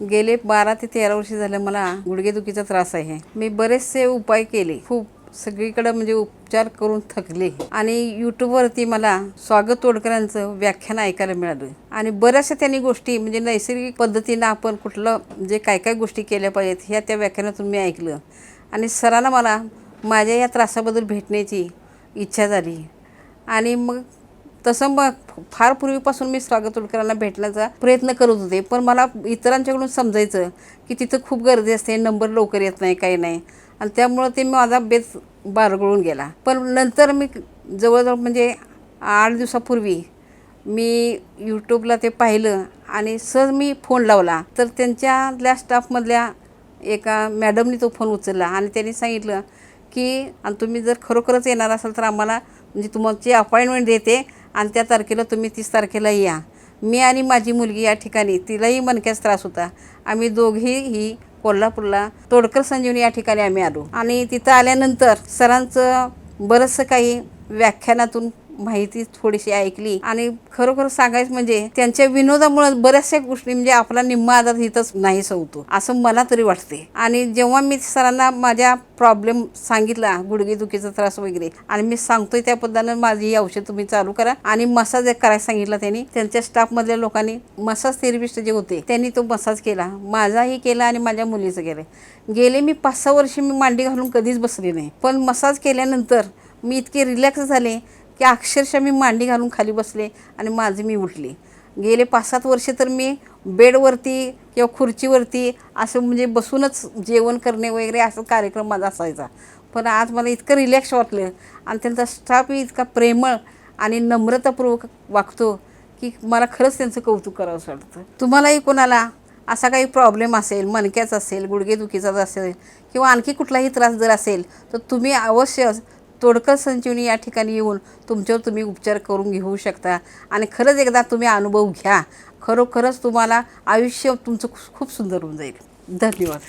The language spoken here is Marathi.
गेले बारा ते तेरा वर्ष झालं मला गुडघेदुखीचा त्रास आहे. मी बरेचसे उपाय केले. खूप सगळीकडे म्हणजे उपचार करून थकले. आणि यूट्यूबवरती मला स्वागत तोडकरांचं व्याख्यान ऐकायला मिळालं. आणि बऱ्याचशा त्यांनी गोष्टी म्हणजे नैसर्गिक पद्धतीनं आपण कुठलं म्हणजे काय काय गोष्टी केल्या पाहिजेत ह्या त्या व्याख्यानातून मी ऐकलं. आणि सरांना मला माझ्या या त्रासाबद्दल भेटण्याची इच्छा झाली. आणि मग तसं मग फार पूर्वीपासून मी स्वागत तोडकरांना भेटण्याचा प्रयत्न करत होते. पण मला इतरांच्याकडून समजायचं की तिथं खूप गर्दी असते नंबर लवकर येत नाही काही नाही. आणि त्यामुळं ते माझा बेत बारगळून गेला. पण नंतर मी जवळजवळ म्हणजे आठ दिवसापूर्वी मी यूट्यूबला ते पाहिलं आणि सहज मी फोन लावला. तर त्यांच्यातल्या स्टाफमधल्या एका मॅडमनी तो फोन उचलला आणि त्यांनी सांगितलं की आणि तुम्ही जर खरोखरच येणार असाल तर आम्हाला म्हणजे तुमची अपॉइंटमेंट देते आणि त्या तारखेला तुम्ही तीस तारखेला या. मी आणि माझी मुलगी या ठिकाणी तिलाही मणक्याच त्रास होता. आम्ही दोघीही कोल्हापूरला तोडकर संजीवनी या ठिकाणी आम्ही आलो. आणि तिथं आल्यानंतर सरांचं बरंचसं काही व्याख्यानातून माहिती थोडीशी ऐकली आणि खरोखर सांगायचं म्हणजे त्यांच्या विनोदामुळे बऱ्याचशा गोष्टी म्हणजे आपला निम्मा आधार इथंच नाही होतो असं मला तरी वाटते आणि जेव्हा मी सरांना माझ्या प्रॉब्लेम सांगितला गुडघेदुखीचा त्रास वगैरे आणि मी सांगतोय त्या पद्धतीनं माझी ही औषध तुम्ही चालू करा. आणि मसाज एक करायला सांगितलं त्यांनी. त्यांच्या स्टाफमधल्या लोकांनी मसाज थेरपिस्ट जे होते त्यांनी तो मसाज केला. माझाही केला आणि माझ्या मुलीचं केलं. गेले मी पाच सहा वर्ष मी मांडी घालून कधीच बसले नाही. पण मसाज केल्यानंतर मी इतके रिलॅक्स झाले की अक्षरशः मी मांडी घालून खाली बसले आणि माझे मी उठले. गेले पाच सात वर्षे तर मी बेडवरती किंवा खुर्चीवरती असं म्हणजे बसूनच जेवण करणे वगैरे असं कार्यक्रम माझा असायचा. पण आज मला इतकं रिलॅक्स वाटलं आणि त्यांचा स्टाफही इतका प्रेमळ आणि नम्रतापूर्वक वागतो की मला खरंच त्यांचं कौतुक करावंसं वाटतं. तुम्हालाही कोणाला असा काही प्रॉब्लेम असेल मणक्याचा असेल गुडघेदुखीचा असेल किंवा आणखी कुठलाही त्रास जर असेल तर तुम्ही अवश्य तोडकर संजीवनी या ठिकाणी येऊन तुमच्यावर तुम्ही उपचार करून घेऊ शकता. आणि खरंच एकदा तुम्ही अनुभव घ्या. खरोखरच तुम्हाला आयुष्य तुमचं खूप सुंदर होऊन जाईल. धन्यवाद.